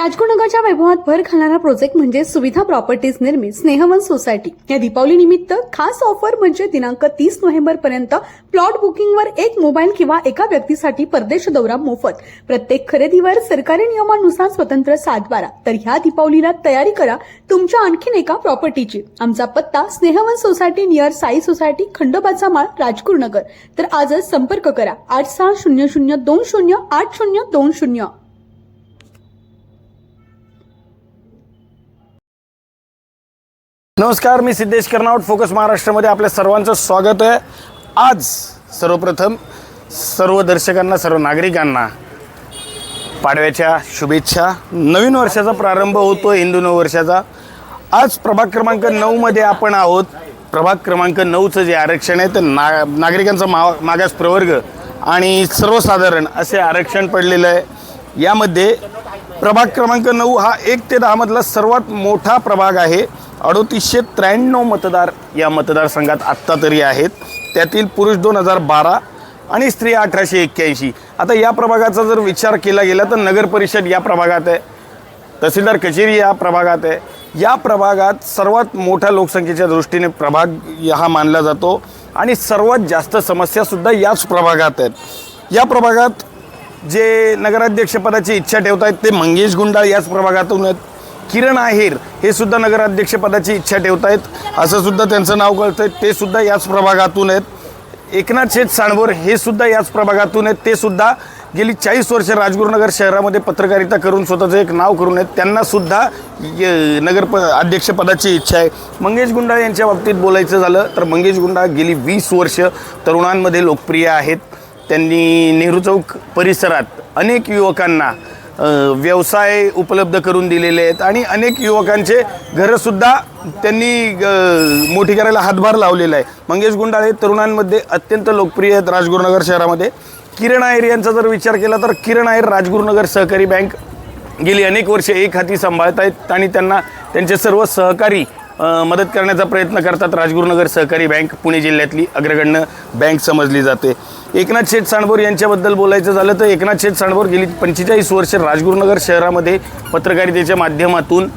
राजगुरुनगरच्या वैभवात भर घालणारा प्रोजेक्ट म्हणजे सुविधा प्रॉपर्टीज निर्मित स्नेहवन सोसायटी या दीपावली निमित्त खास ऑफर म्हणजे दिनांक तीस नोव्हेंबर पर्यंत प्लॉट बुकिंगवर एक मोबाईल किंवा एका व्यक्तीसाठी परदेश दौरा मोफत. प्रत्येक खरेदीवर सरकारी नियमानुसार स्वतंत्र सातबारा. तर ह्या दीपावलीला तयारी करा तुमच्या आणखीन एका प्रॉपर्टीची आमचा पत्ता Snehvan society near Sai society खंडोबाचा माळ राजगुरुनगर. तर आजच संपर्क करा. आठ सहा शून्य शून्य दोन शून्य आठ शून्य दोन शून्य. नमस्कार मी सिद्धेश कर्नावट फोकस महाराष्ट्रामध्ये आपल्या सर्वांचं स्वागत आहे. आज सर्वप्रथम सर्व दर्शकांना सर्व नागरिकांना पाडव्याच्या शुभेच्छा. नवीन वर्षाचा प्रारंभ होतो हिंदू नववर्षाचा आज प्रभाग क्रमांक नऊमध्ये आपण आहोत. प्रभाग क्रमांक नऊचं जे आरक्षण आहे ते ना नागरिकांचा मा मागास प्रवर्ग आणि सर्वसाधारण असे आरक्षण पडलेलं आहे. यामध्ये प्रभाग क्रमांक नऊ हा एक ते दहामधला सर्वात मोठा प्रभाग आहे. अडोतीसशे त्र्याण्णव मतदार या मतदारसंघात आत्ता तरी आहेत. त्यातील पुरुष दोन हजार बारा आणि स्त्री अठराशे एक्क्याऐंशी. आता या प्रभागाचा जर विचार केला गेला तर नगर परिषद या प्रभागात आहे. तहसीलदार कचेरी या प्रभागात आहे. या प्रभागात सर्वात मोठ्या लोकसंख्येच्या दृष्टीने प्रभाग हा मानला जातो आणि सर्वात जास्त समस्यासुद्धा याच प्रभागात आहेत. या प्रभागात जे नगराध्यक्षपदाची इच्छा ठेवत आहेत ते मंगेश गुंडाळ याच प्रभागातून आहेत. किरण आहेर हे सुद्धा नगराध्यक्षपदाची इच्छा ठेवत आहेत असं सुद्धा त्यांचं नाव कळतं आहे ते सुद्धा याच प्रभागातून आहेत. एकनाथ शेठ साणबोर हे सुद्धा याच प्रभागातून आहेत. ते सुद्धा गेली चाळीस वर्ष राजगुरुनगर शहरामध्ये पत्रकारिता करून स्वतःचं एक नाव करून आहेत. त्यांना सुद्धा नगर प अध्यक्षपदाची इच्छा आहे. मंगेश गुंडाळ यांच्या बाबतीत बोलायचं झालं तर मंगेश गुंडाळ गेली वीस वर्ष तरुणांमध्ये लोकप्रिय आहेत. त्यांनी नेहरू चौक परिसरात अनेक युवकांना व्यवसाय उपलब्ध करून दिलेले आहेत. आणि अनेक युवकांचे घरंसुद्धा त्यांनी मोठी करायला हातभार लावलेला आहे. मंगेश गुंडाळ हे तरुणांमध्ये अत्यंत लोकप्रिय आहेत राजगुरुनगर शहरामध्ये. किरण आहेर यांचा जर विचार केला तर किरण आहेर राजगुरुनगर सहकारी बँक गेली अनेक वर्षे एक हाती सांभाळत आहेत आणि त्यांना त्यांचे सर्व सहकारी मदत करण्याचा प्रयत्न करतात राजगुरुनगर सहकारी बँक पुणे जिल्ह्यातली अग्रगण्य बँक समजली जाते. एकनाथ शेठ सांडभोर यांच्याबद्दल बोलायचं झालं तर एकनाथ शेठ सांडभोर गेली पंचेचाळीस वर्ष राजगुरुनगर शहरामध्ये पत्रकारितेच्या माध्यमातून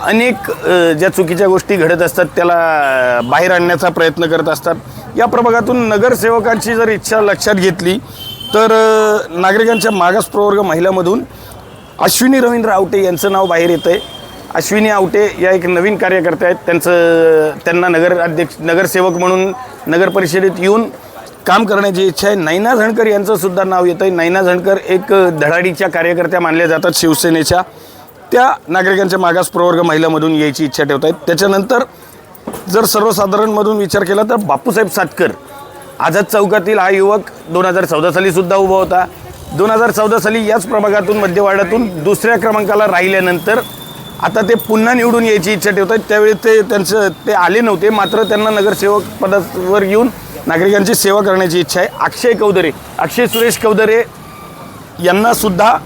अनेक ज्या चुकीच्या गोष्टी घडत असतात त्याला बाहेर आणण्याचा प्रयत्न करत असतात. या प्रभागातून नगरसेवकांची जर इच्छा लक्षात घेतली तर नागरिकांच्या मागास प्रवर्ग महिलामधून अश्विनी रवींद्र आवटे यांचं नाव बाहेर येतं आहे अश्विनी आवटे या एक नवीन कार्यकर्ते आहेत. त्यांचं त्यांना नगर अध्यक्ष नगरसेवक म्हणून नगर परिषदेत येऊन काम करण्याची इच्छा आहे. नैना झणकर यांचंसुद्धा नाव येतं आहे नैना झणकर एक धडाडीच्या कार्यकर्त्या मानल्या जातात शिवसेनेच्या. त्या नागरिकांच्या मागास प्रवर्ग महिलामधून यायची इच्छा ठेवत आहेत त्याच्यानंतर जर सर्वसाधारणमधून विचार केला तर बापूसाहेब सातकर. आझाद चौकातील हा युवक दोन हजार चौदा सालीसुद्धा उभा होता. दोन हजार चौदा साली याच प्रभागातून मध्यवाड्यातून दुसऱ्या क्रमांकाला राहिल्यानंतर आता ते पुन्हा निवडून यायची इच्छा ठेवत त्यावेळी ते त्यांचं ते आले नव्हते. मात्र त्यांना नगरसेवक पदावर येऊन नागरिकांची सेवा करण्याची इच्छा आहे. अक्षय कौदरे अक्षय सुरेश कौदरे यांनासुद्धा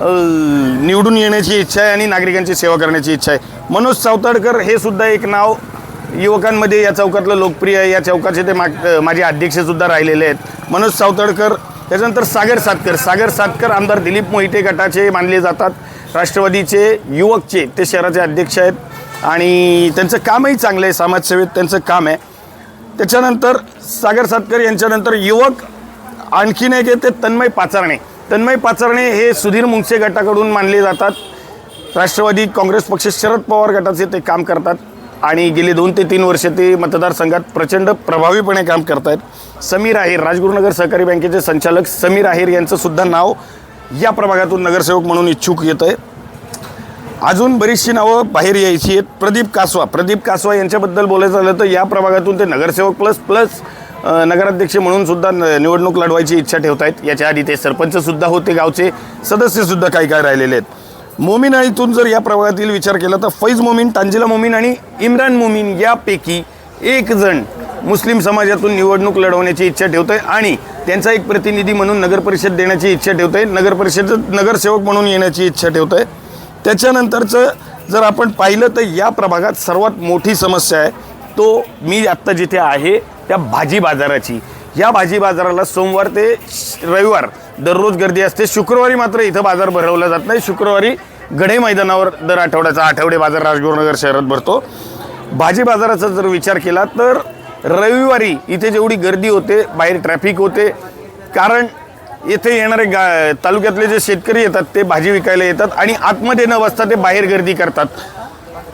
निवडून येण्याची इच्छा आहे आणि नागरिकांची सेवा करण्याची इच्छा आहे. मनोज सावताडकर हे सुद्धा एक नाव युवकांमध्ये या चौकातलं लोकप्रिय आहे. या चौकाचे ते माग माझे अध्यक्षसुद्धा राहिलेले आहेत. मनोज सावताडकर त्याच्यानंतर सागर सातकर. सागर सातकर आमदार दिलीप मोहिते गटाचे मानले जातात. राष्ट्रवादीचे युवकचे ते शहराचे अध्यक्ष आहेत. आणि त्यांचं कामही चांगलं आहे. समाजसेवेत त्यांचं काम आहे. त्याच्यानंतर सागर सातकर यांच्यानंतर युवक आणखीन एक आहे ते तन्मय पाचारणे. तन्मय पाचारणे हे सुधीर मुंगसे गटाकडून मानले जातात. राष्ट्रवादी काँग्रेस पक्ष शरद पवार गटाचे ते काम करतात. आणि गेली दोन ते तीन वर्ष ते मतदारसंघात प्रचंड प्रभावीपणे काम करत आहेत समीर आहेर राजगुरुनगर सहकारी बँकेचे संचालक समीर आहेर यांचं सुद्धा नाव या प्रभागातून नगरसेवक म्हणून इच्छुक येतं आहे अजून बरीचशी नावं बाहेर यायची आहेत. प्रदीप कासवा प्रदीप कासवा यांच्याबद्दल बोलायचं झालं तर या प्रभागातून ते नगरसेवक प्लस प्लस नगराध्यक्ष म्हणून सुद्धा न- निवडणूक लढवायची इच्छा ठेवत आहेत याच्या आधी ते सरपंचसुद्धा होते गावचे सदस्यसुद्धा काही काय राहिलेले आहेत. मोमीन इथून जर या प्रभागातील विचार केला तर फैज मोमीन तांजिला मोमीन आणि इम्रान मोमीन यापैकी एक जण मुस्लिम समाजातून निवडणूक लढवण्याची इच्छा ठेवत आहे आणि त्यांचा एक प्रतिनिधी म्हणून नगरपरिषद देण्याची इच्छा ठेवत आहे नगरपरिषद नगरसेवक म्हणून येण्याची इच्छा ठेवत आहे त्याच्यानंतरचं जर आपण पाहिलं तर या प्रभागात सर्वात मोठी समस्या आहे तो मी आत्ता जिथे आहे त्या भाजी बाजाराची. या भाजी बाजाराला सोमवार ते श- रविवार दररोज गर्दी असते. शुक्रवारी मात्र इथं बाजार भरवला जात नाही. शुक्रवारी गढे मैदानावर दर आठवड्याचा आठवडे बाजार राजगुरुनगर शहरात भरतो. भाजी बाजाराचा जर विचार केला तर रविवारी इथे जेवढी गर्दी होते बाहेर ट्रॅफिक होते कारण येथे येणारे गा तालुक्यातले जे शेतकरी येतात ते भाजी विकायला येतात आणि आतमध्ये न बसता ते बाहेर गर्दी करतात.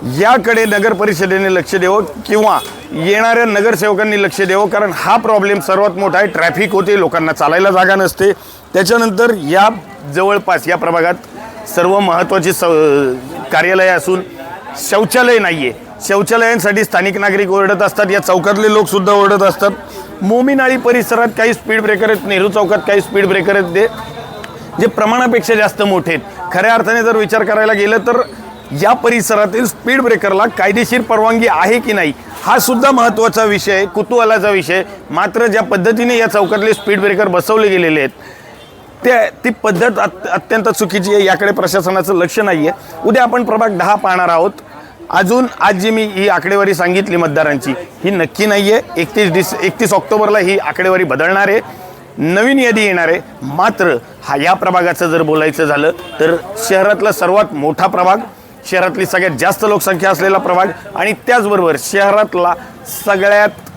याकडे नगर परिषदेने लक्ष द्यावं किंवा येणाऱ्या नगरसेवकांनी लक्ष द्यावं कारण हा प्रॉब्लेम सर्वात मोठा आहे. ट्रॅफिक होते लोकांना चालायला जागा नसते. त्याच्यानंतर या जवळपास या प्रभागात सर्व महत्त्वाची स कार्यालय असून शौचालय नाही आहे शौचालयांसाठी स्थानिक नागरिक ओरडत असतात या चौकातले लोकसुद्धा ओरडत असतात. मोमीनाळी परिसरात काही स्पीड ब्रेकर आहेत नेहरू चौकात काही स्पीड ब्रेकर आहेत ते जे प्रमाणापेक्षा जास्त मोठे आहेत. खऱ्या अर्थाने जर विचार करायला गेलं तर या परिसरातील स्पीड ब्रेकरला कायदेशीर परवानगी आहे की नाही हा सुद्धा महत्त्वाचा विषय आहे कुतूहलाचा विषय मात्र ज्या पद्धतीने या चौकातले स्पीड ब्रेकर बसवले गेलेले आहेत ते ती पद्धत अत- अत्यंत चुकीची आहे याकडे प्रशासनाचं लक्ष नाही आहे उद्या आपण प्रभाग दहा पाहणार आहोत. अजून आज जी मी ही आकडेवारी सांगितली मतदारांची ही नक्की नाही आहे एकतीस डिस एकतीस ऑक्टोबरला ही आकडेवारी बदलणार आहे. नवीन यादी येणार आहे. मात्र हा या प्रभागाचं जर बोलायचं झालं तर शहरातला सर्वात मोठा प्रभाग शहरातली सगळ्यात जास्त लोकसंख्या असलेला प्रभाग आणि त्याचबरोबर शहरातला सगळ्यात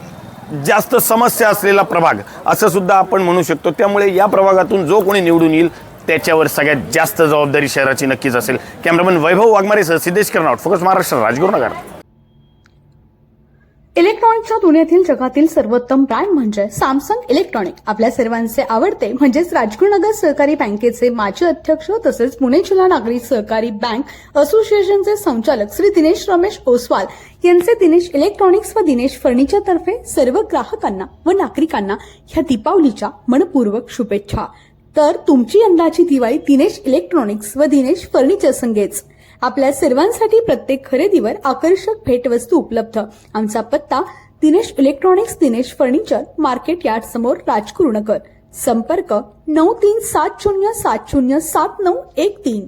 जास्त समस्या असलेला प्रभाग असं सुद्धा आपण म्हणू शकतो. त्यामुळे या प्रभागातून जो कोणी निवडून येईल त्याच्यावर सगळ्यात जास्त जबाबदारी शहराची नक्कीच असेल. कॅमेरामन वैभव वाघमारेसह सिद्धेश कर्नाट फोकस महाराष्ट्र राजगुरुनगर इलेक्ट्रॉनिक्सच्या दुनियेतील जगातील सर्वोत्तम ब्रँड म्हणजे सॅमसंग इलेक्ट्रॉनिक. आपल्या सर्वांचे आवडते म्हणजेच राजगुरुनगर सहकारी बँकेचे माजी अध्यक्ष तसेच पुणे जिल्हा नागरी सहकारी बँक असोसिएशनचे संचालक श्री दिनेश रमेश ओसवाल यांचे दिनेश इलेक्ट्रॉनिक्स व दिनेश फर्निचर तर्फे सर्व ग्राहकांना व नागरिकांना ह्या दीपावलीच्या मनपूर्वक शुभेच्छा. तर तुमची यंदाची दिवाळी दिनेश इलेक्ट्रॉनिक्स व दिनेश फर्निचर संघेच. आपल्या सर्वांसाठी प्रत्येक खरेदीवर आकर्षक भेटवस्तू उपलब्ध. आमचा पत्ता Dinesh electronics Dinesh furniture market yard समोर राजकुरू संपर्क नऊ तीन सात शून्य सात शून्य सात नऊ एक तीन.